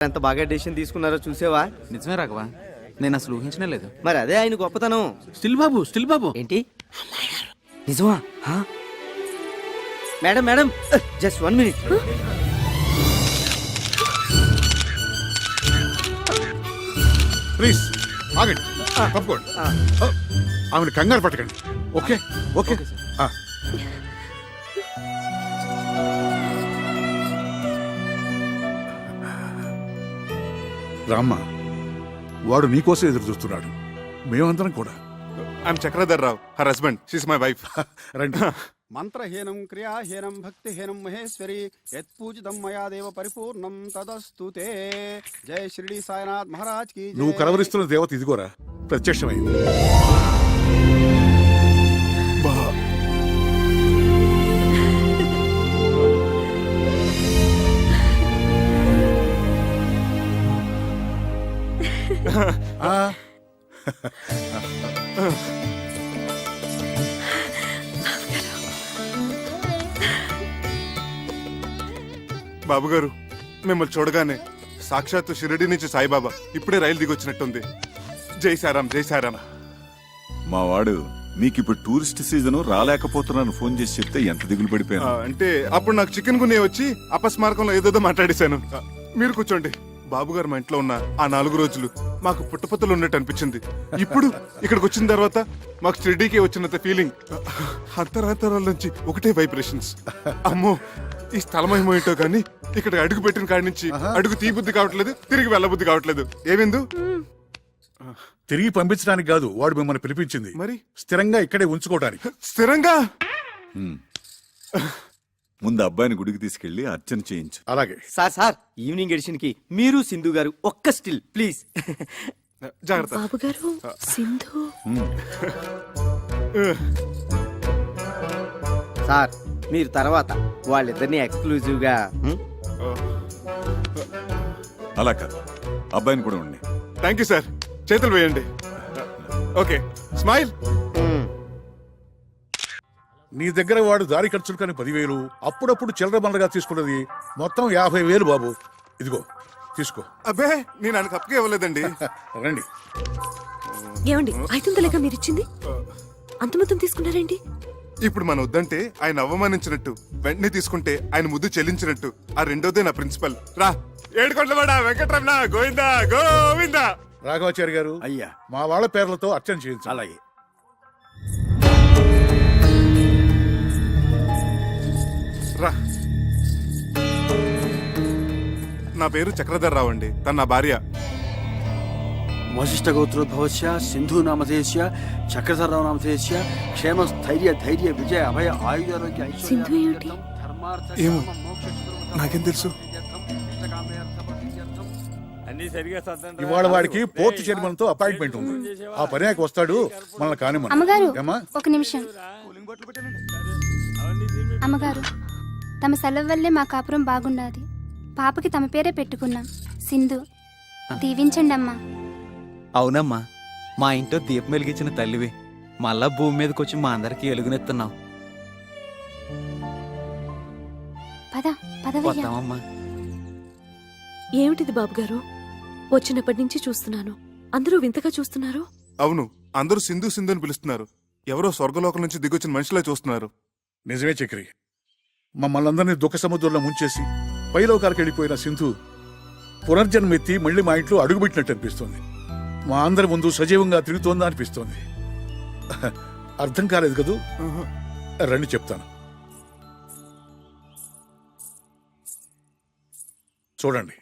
ఎంత బాగా డెసిషన్ తీసుకున్నారో చూసావా? నిజమే రాఘవా నేను అసలు ఊహించనే లేదు. మరి అదే ఆయన గొప్పతనం. Still Babu still Babu. ఏంటి? నిజమా? హా? Madam madam just one minute please ఆగండి. తప్పుకోండి. ఆమెను కంగారు పట్టకండి. Okay okay. ఆ. రామ్మ వాడు నీకోసం ఎదురు చూస్తున్నాడు మేమందరం కూడా. I'm Chakradhar Rao her husband she's my wife రండి. మంత్రహీనం క్రియాహీనం భక్తిహీనం మహేశ్వరి యత్పూజితం మయా దేవ పరిపూర్ణం తదస్తు జయ షిరిడి సాయినాథ్ మహారాజ్కి నువ్వు కలవరిస్తున్న దేవత ఇదిగోరా ప్రత్యక్షమైంది. ఆ, బాబు గారు మిమ్మల్ని చూడగానే సాక్షాత్తు షిరిడి నుంచి సాయిబాబా ఇప్పుడే రైలు దిగొచ్చినట్టుంది. జై సారాం జై సారాం. మా వాడు నీకు ఇప్పుడు టూరిస్ట్ సీజన్ రాలేకపోతున్నాను ఫోన్ చేసి చెప్తే ఎంత దిగులు ఆ, పడిపోయాను అంటే అప్పుడు నాకు చికెన్ గునే వచ్చి అపస్మారకంలో ఏదేదో మాట్లాడేశాను. ఆ, మీరు కూర్చోండి. బాబు గారు మా ఇంట్లో ఉన్న ఆ నాలుగు రోజులు మాకు పుట్టపత్తలు ఉన్నట్టు అనిపించింది. ఇప్పుడు ఇక్కడికి వచ్చిన తర్వాత మాకు షిరిడీకి వచ్చినంత ఫీలింగ్ అంతరాంతరాల నుంచి ఒకటే వైబ్రేషన్స్ అమ్మో ఈ స్థలం ఏమో ఏంటో కానీ ఇక్కడ అడుగు పెట్టిన కాడి నుంచి అడుగు తీబుద్ధి కావట్లేదు తిరిగి వెళ్ళబుద్ధి కావట్లేదు. ఏమిందు? తిరిగి పంపించడానికి కాదు వాడు మిమ్మల్ని పిలిపించింది. మరి? స్థిరంగా ఇక్కడే ఉంచుకోవడానికి. స్థిరంగా? ముందు అబ్బాయిని గుడికి తీసుకెళ్ళి అర్చన చేయించు. అలాగే. సార్ సార్ ఈవినింగ్ ఎడిషన్కి మీరు సింధు గారు ఒక్క స్టిల్ ప్లీజ్. జాగ్రత్త. బాబు గారు సింధు. సార్ మీరు తర్వాత వాళ్ళిద్దరిని ఎక్స్క్లూజివ్గా హ్మ్? అలా కాదు. అబ్బాయిని కూడా ఉండి థ్యాంక్ యూ సార్. చేతులు వేయండి. ఓకే. స్మైల్. నీ దగ్గర వాడు దారి ఖర్చులు కానీ పదివేలు అప్పుడప్పుడు చిల్లర బండగా తీసుకున్నది మొత్తం యాభై వేలు బాబు. ఇదిగో తీసుకో. అబ్బే నేను ఆయనకు అప్పగే ఇవ్వలేదండి. రండి. ఏమండి ఐదు వందలేగా మీరు ఇచ్చింది అంత మొత్తం తీసుకున్నారేంటి? ఇప్పుడు మన వద్దంటే ఆయన అవమానించినట్టు వెంటనే తీసుకుంటే ఆయన ముద్దు చెల్లించినట్టు. ఆ రెండోదే నా ప్రిన్సిపల్ రా. ఏడుకొండవాడా వెంకటరమణ గోవిందా గోవిందా. రాఘవాచారి గారు అయ్యా. మా వాళ్ళ పేర్లతో అర్చన చేయించు అలాగే. రా. నా పేరు చక్రధర్ రావు అండి. తన నా భార్య. వశిష్ఠ గోత్రోద్భవస్య సింధు నామధేయస్య చక్రధరరావు నామధేయస్య క్షేమ స్థైర్య ధైర్య విజయ అభయ ఆయుధారోగ్య సింధు ఏమో. నాకేం తెలుసు? ఇవాళ వాడికి పోర్టు చైర్మన్తో అపాయింట్మెంట్ ఉంది. ఆ పర్యాకి వస్తాడు. మనల్ని కానిమ్మను అమ్మగారు ఏమ్మా? ఒక నిమిషం. అమ్మగారు తమ సెలవు వల్లే మా కాపురం బాగుండాది పాపకి తమ పేరే పెట్టుకున్నాం. సింధు దీవించండి అమ్మా అవునమ్మా మా ఇంట్లో దీపం వెలిగించిన తల్లివి. మళ్ళా భూమి మీదకి వచ్చి మా అందరికి ఎలుగునెత్తున్నావు. పద పదవయ్యా. వద్దామమ్మా. ఏమిటిది బాబు గారు వచ్చినప్పటి నుంచి చూస్తున్నాను. అందరూ వింతగా చూస్తున్నారు? అవును అందరూ సింధు సింధు అని పిలుస్తున్నారు. ఎవరో స్వర్గలోకం నుంచి దిగొచ్చిన మనుషులే చూస్తున్నారు. నిజమే చక్రి. మమ్మల్ని అందరినీ దుఃఖ సముద్రంలో ముంచేసి పైలోకాలకు వెళ్ళిపోయిన సింధు పునర్జన్మెత్తి మళ్ళీ మా ఇంట్లో అడుగుపెట్టినట్టు అనిపిస్తుంది. మా అందరి ముందు సజీవంగా తిరుగుతోందా అనిపిస్తోంది. అర్థం కాలేదు కదూ? రండి చెప్తాను. చూడండి.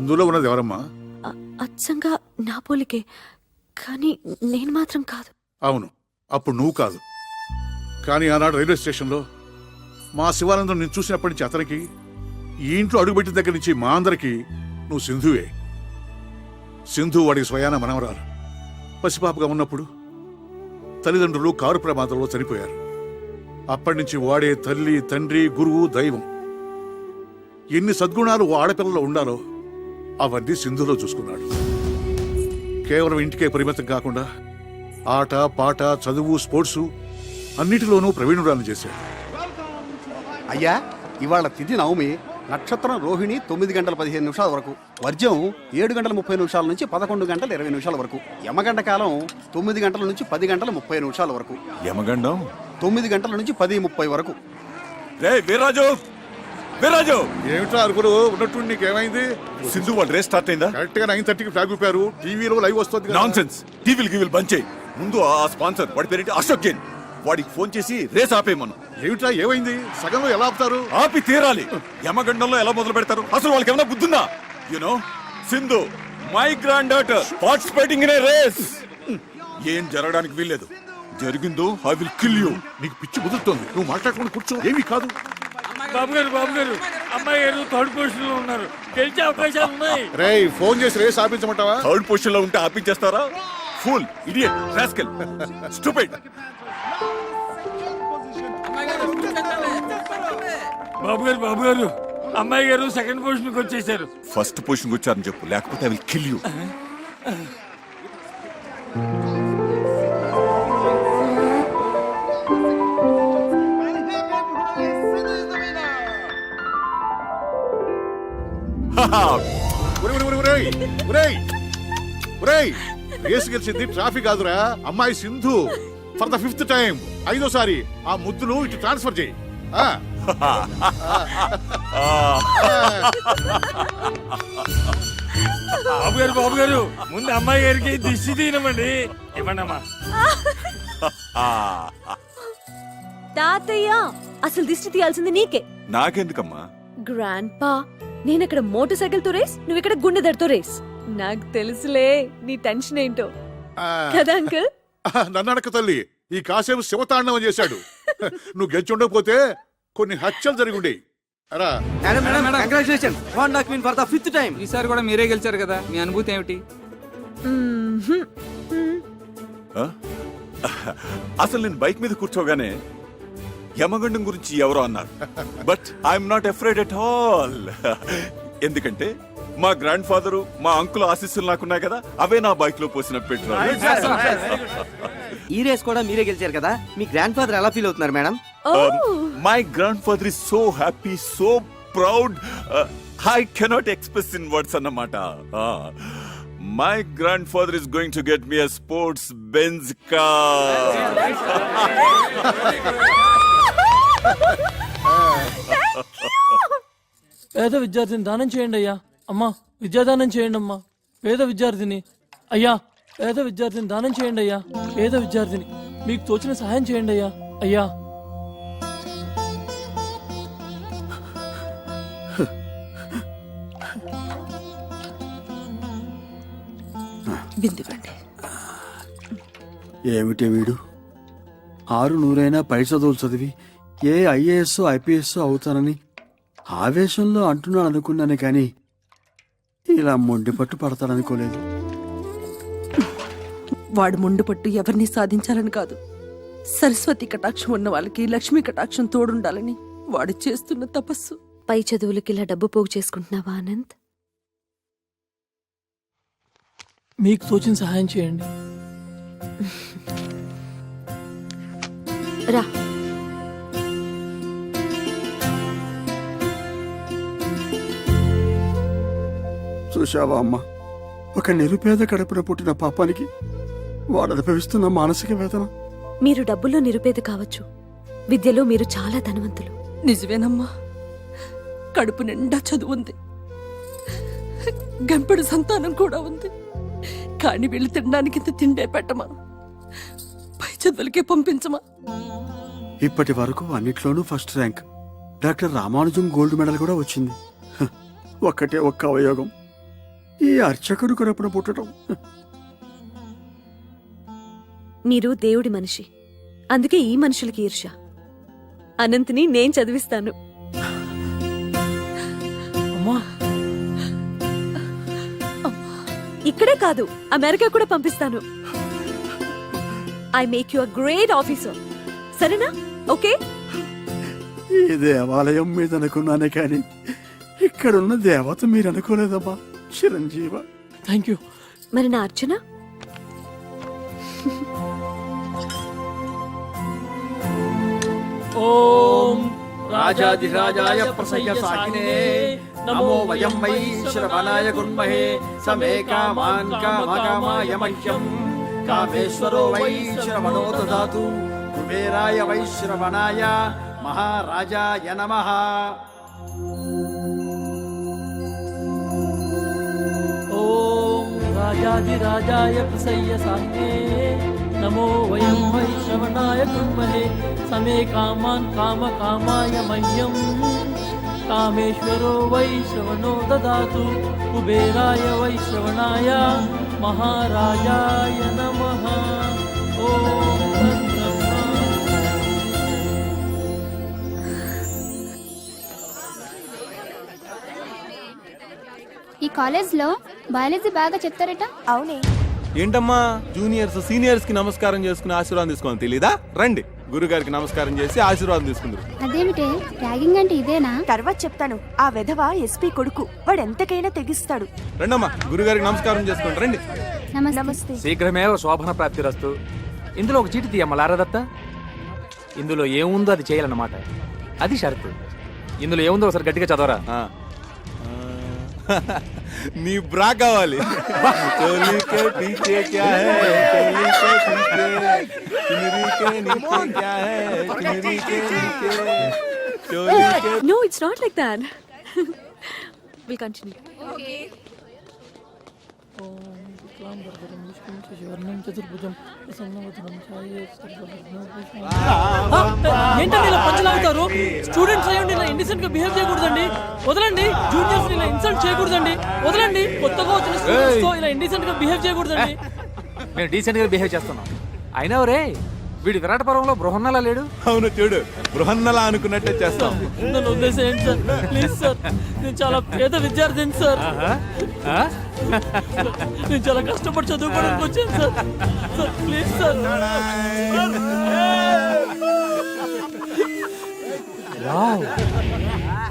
అందులో ఉన్నది ఎవరమ్మా? అచ్చంగా నా పోలికే. కానీ నేను మాత్రం కాదు. అవును అప్పుడు నువ్వు కాదు. కానీ ఆనాడు రైల్వే స్టేషన్లో మా శివానందం నేను చూసినప్పటి నుంచి అతనికి ఈ ఇంట్లో అడుగుపెట్టిన దగ్గర నుంచి మా అందరికి నువ్వు సింధువే. సింధు వాడికి స్వయాన మనవరాలు. పసిపాపగా ఉన్నప్పుడు తల్లిదండ్రులు కారు ప్రమాదంలో చనిపోయారు. అప్పటి నుంచి వాడే తల్లి తండ్రి గురువు దైవం. ఎన్ని సద్గుణాలు ఆడపిల్లలో ఉండాలో అవన్నీ సింధులో చూసుకున్నాడు. కేవలం ఇంటికే పరిమితం కాకుండా ఆట పాట చదువు స్పోర్ట్స్ అన్నిటిలోనూ ప్రవీణురాలను చేశాడు. అయ్యా ఇవాళ తిథి నవమి. నక్షత్రం రోహిణి తొమ్మిది గంటల పదిహేను నిమిషాల వరకు. వర్జం ఏడు గంటల ముప్పై నిమిషాల నుంచి పదకొండు గంటల ఇరవై నిమిషాల వరకు. యమగంట కాలం తొమ్మిది గంటల నుంచి పది గంటల ముప్పై నిమిషాల వరకు. యమగండం? తొమ్మిది గంటల నుంచి పది ముప్పై వరకు. రే వీర్రాజు! వీర్రాజు! ఏమిటో అరుపులు ఉన్నట్టు నీకేమైంది? సింధు వాళ్ళ రేస్ స్టార్ట్ అయిందా? కరెక్ట్గా నైన్ థర్టీకి ఫ్లాగ్ ఊపారు. టీవీలో లైవ్ వస్తుంది. నాన్ సెన్స్ టీవీలు గీవీలు బంద్ చేయి. ముందు ఆ స్పాన్సర్ వాడి పేరేంటి? అశోక్ జైన్ వాడికి ఫోన్ చేసి రేస్ ఆపేయమను. ఏమిటా ఏమైంది? సగంలో ఎలా ఆపుతారు? ఆపి తీరాలి. యమగండంలో ఎలా మొదలు పెడతారు? అసలు వాళ్ళకి ఏమైనా బుద్ధుందా? You know Sindhu my granddaughter participating in race ఏం జరగడానికి వీల్లేదు. జరిగిందో ఐ విల్ కిల్ యూ నీకు పిచ్చి కుదురుతోంది నువ్వు మాట్లాడుకుని కూర్చో. ఏమీ కాదు. బాబు గారు బాబు గారు అమ్మాయి గారు థర్డ్ పొజిషన్లో ఉన్నారు. గెలిచే అవకాశాలు ఉన్నాయి. రేయ్ ఫోన్ చేసి రేస్ ఆపించమంటావా? థర్డ్ పొజిషన్లో ఉంటే ఆపించేస్తారా? Full idiot rascal stupid. Babu garu Babu garu అమ్మాయి గారు సెకండ్ పొజిషన్కి వచ్చేసారు. ఫస్ట్ పొజిషన్ వచ్చారని చెప్పు లేకపోతే I will kill you. Race గెలిచింది ట్రాఫిక్ కాదురా. అమ్మాయి Sindhu for the fifth time ఐదోసారి ఆ ముద్దును ఇటు ట్రాన్స్ఫర్ చేయి. ఆ, బాబు గారు బాబు గారు ముందు అమ్మాయి గారికి దిష్టి తీయనమండి. ఇవ్వండి అమ్మా తాతయ్య అసలు దిష్టి తీయాల్సింది నీకే. నాకెందుకమ్మా? గ్రాండ్ పా నేను ఇక్కడ మోటార్ సైకిల్తో రేస్ నువ్వు ఇక్కడ గుండె దడతో రేస్. నాకు తెలుసులే నీ టెన్షన్ ఏంటో. ఆ, కదా అంకుల్? నన్ను అడక తల్లి ఈ కాసేపు శివతాండవం చేశాడు. నువ్వు గెలిచి ఉండకపోతే కొన్ని హత్యలు జరిగి ఉండేవి అరా madam madam congratulation Honda queen for the fifth time ఈసారి కూడా మీరే గెలిచారు కదా మీ అనుభూతి ఏమిటి? అసలు నేను బైక్ మీద కూర్చోగానే యమగండం గురించి ఎవరో అన్నారు. But I'm not afraid at all ఎందుకంటే మా గ్రాండ్ ఫాదరు మా అంకుల్ ఆశీస్సులు నాకున్నాయి కదా అవే నా బైక్లో పోసిన పెట్రోల్. ఈ రేస్ కూడా మీరే గెలిచారు కదా మీ గ్రాండ్ ఫాదర్ ఎలా ఫీల్ అవుతున్నారు madam my grandfather is so happy so proud I cannot express in words అన్నమాట. My grandfather is going to get me a sports Benz car పేద విద్యార్థిని దానం చేయండి అయ్యా. అమ్మా విద్యాదానం చేయండి అమ్మా. పేద విద్యార్థిని. అయ్యా పేద విద్యార్థిని దానం చేయండి అయ్యా. పేద విద్యార్థిని. మీకు తోచిన సహాయం చేయండి అయ్యా. అయ్యా బిందివ్వండి ఏమిటి వీడు? ఆరు నూరైనా పై చదువులు చదివి ఏ ఐఏఎస్ ఐపీఎస్ అవుతానని ఆవేశంలో అంటున్నాను అనుకున్నాను కానీ ఇలా మొండి పట్టు పడతాడనుకోలేదు వాడు ముందు పట్టు ఎవరిని సాధించాలని కాదు. సరస్వతి కటాక్షం ఉన్న వాళ్ళకి లక్ష్మీ కటాక్షం తోడుండాలని వాడు చేస్తున్న తపస్సు. పై చదువులకి ఇలా డబ్బు పోగు చేసుకుంటున్నావా ఆనంద్ మీకు తోచిన సహాయం చేయండి. రా. చూశావా అమ్మా? ఒక నిరుపేద కడుపున పుట్టిన పాపానికి వాడు అనుభవిస్తున్న మానసిక వేదన. మీరు డబ్బుల్లో నిరుపేద కావచ్చు. విద్యలో మీరు చాలా ధనవంతులు. నిజమేనమ్మా. కడుపు నిండా చదువు ఉంది. గంపెడు సంతానం కూడా ఉంది. కాని వీళ్ళు తినడానికి ఇంత తిండే పెట్టమా? పై చదువులకే పంపించమా? ఇప్పటి వరకు అన్నిట్లోనూ first rank. Doctor Ramanujam gold medal కూడా వచ్చింది. హ, ఒక్కటే ఒక్క అవయోగం. ఈ అర్చకుడు కడుపున పుట్టడం. హ. మీరు దేవుడి మనిషి. అందుకే ఈ మనుషులకి ఈర్ష అనంత్ని నేను చదివిస్తాను. ఇక్కడే కాదు అమెరికా కూడా పంపిస్తాను. I make you a great officer సరేనా? ఓకే ఈ దేవాలయం మీద అనుకున్నానే కానీ ఇక్కడున్న దేవత మీరు అనుకోలేదమ్మా. చిరంజీవ. థ్యాంక్ యూ మరి నా అర్చన? ఓం రాజాధిరాజాయ ప్రసయ్య సాకినే నమో వయం వై శ్రవణాయ గుణ్మహే సమే కామాన్ కామకామాయ మహ్యం కామేశ్వరో వై శ్రవణో దదాతు కుబేరాయ వై శ్రవణాయ మహారాజాయ నమః. ఓం రాజాధిరాజాయ ప్రసయ్య సాకినే నమో వయం వై శ్రవణాయ కుర్మహే సమే కామాన్ కామ కామాయ మహ్యం కామేశ్వరో వై శ్రవణో దదాతు కుబేరాయ వై శ్రవణాయ మహారాజాయ నమః. ఓం తద్బ్రహ్మ ఈ కాలేజ్లో బయాలజీ బాగా చెప్తారట? అవునే. ఏంటమ్మా జూనియర్స్ సీనియర్స్కి నమస్కారం చేసుకుని ఆశీర్వాదం తీసుకోవాలి తెలీదా? రండి. గురుగారికి నమస్కారం చేసి ఆశీర్వాదం తీసుకుందరు. అదేమిటే? ర్యాగింగ్ అంటే ఇదేనా? తర్వాత చెప్తాను. ఆ వెధవ ఎస్పీ కొడుకు. వాడు ఎంతకైనా తెగిస్తాడు. రండమ్మా గురుగారికి నమస్కారం చేసుకోండి. రండి. నమస్తే. శీఘ్రమేవ శోభన ప్రాప్తిరస్తు. ఇందులో ఒక చీటి తీయమ్మ లారదత్త ఇందులో ఏముందో అది చేయాలన్నమాట. అది షరతు. ఇందులో ఏముందో ఒకసారి గట్టిగా చదవరా? ఆ. నీ బ్రా కావాలి. No it's not like that will continue ఏంటండి ఇలా పంచలాగుతారు? స్టూడెంట్స్ అయ్యండి ఇలా ఇండిసెంట్గా బిహేవ్ చేయకూడదండి. వదలండి. జూనియర్స్ ఇలా ఇన్సల్ట్ చేయకూడదండి. వదలండి. కొత్తగా వచ్చిన స్టూడెంట్స్తో ఇలా ఇండిసెంట్గా బిహేవ్ చేయకూడదండి. మేము డీసెంట్గా బిహేవ్ చేస్తున్నాం. అయినా రే వీడి విరాట పర్వంలో బృహన్నలా లేడు? అవును చూడు బృహన్నలా అనుకున్నట్టే చేస్తాం. నన్ను వదిలేసేయండి సార్. Please sir. నేను చాలా పేద విద్యార్థిని సార్? నేను చాలా కష్టపడి చదువుకోవడానికి వచ్చాను sir. Sir please sir. Wow.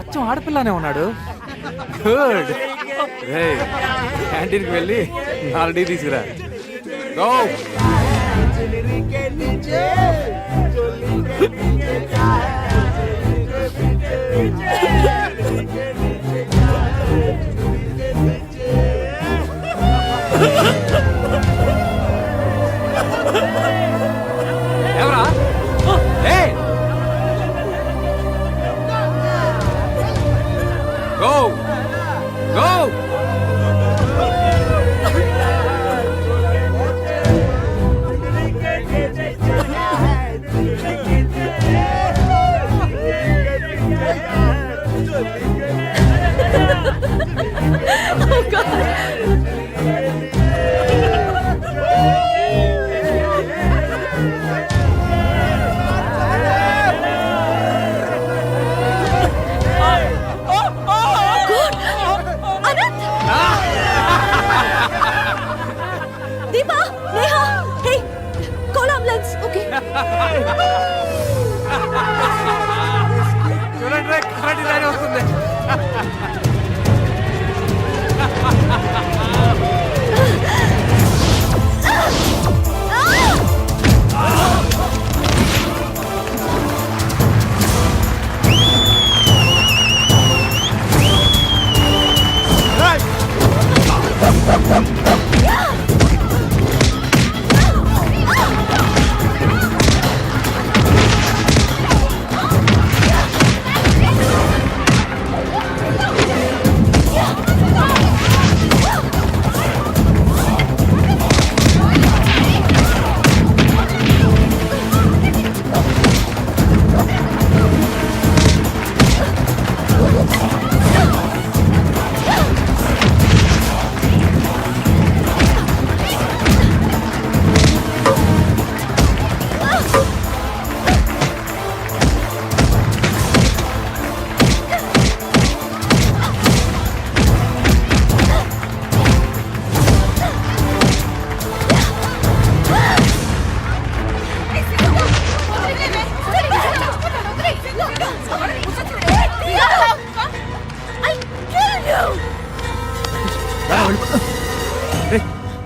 అచ్చం ఆడపిల్లనే ఉన్నాడు. గుడ్. క్యాంటీన్కి వెళ్ళి నాలుగు తీసుకురా. পিছে চলি কে পিছে চায় চলি কে পিছে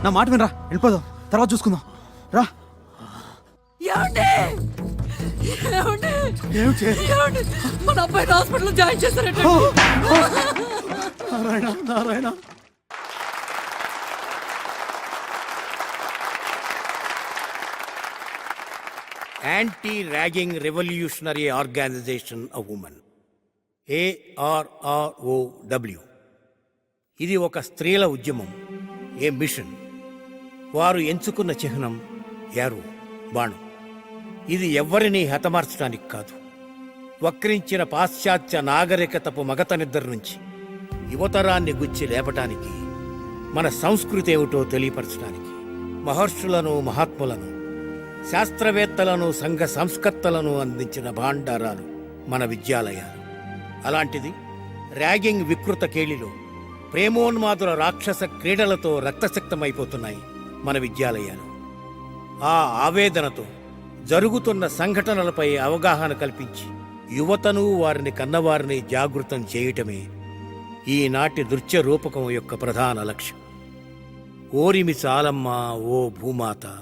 నా మాట వినరా? వెళ్ళిపోదాం. తర్వాత చూసుకుందాం. రా. మన హాస్పిటల్లో జాయిన్ చేశారట Narayana Narayana. Anti ragging revolutionary organisation of women A R R O W ఇది ఒక స్త్రీల ఉద్యమం. ఏ మిషన్? వారు ఎంచుకున్న చిహ్నం యారు బాణం. ఇది ఎవ్వరినీ హతమార్చడానికి కాదు. వక్రించిన పాశ్చాత్య నాగరికతపు మగత నిద్ర నుంచి యువతరాన్ని గుచ్చి లేపటానికి మన సంస్కృతి ఏమిటో తెలియపరచడానికి మహర్షులను మహాత్ములను శాస్త్రవేత్తలను సంఘ సంస్కర్తలను అందించిన భాండారాలు మన విద్యాలయాలు. అలాంటిది ర్యాగింగ్ వికృత కేళిలో ప్రేమోన్మాదుల రాక్షస క్రీడలతో రక్తశక్తమైపోతున్నాయి మన విద్యాలయాలు. ఆ ఆవేదనతో జరుగుతున్న సంఘటనలపై అవగాహన కల్పించి యువతను వారిని కన్నవారిని జాగృతం చేయటమే ఈనాటి నృత్య రూపకం యొక్క ప్రధాన లక్ష్యం. ఓరిమి చాలమ్మ ఓ భూమాత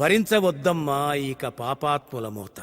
భరించవద్దమ్మా ఇక పాపాత్ముల మోత.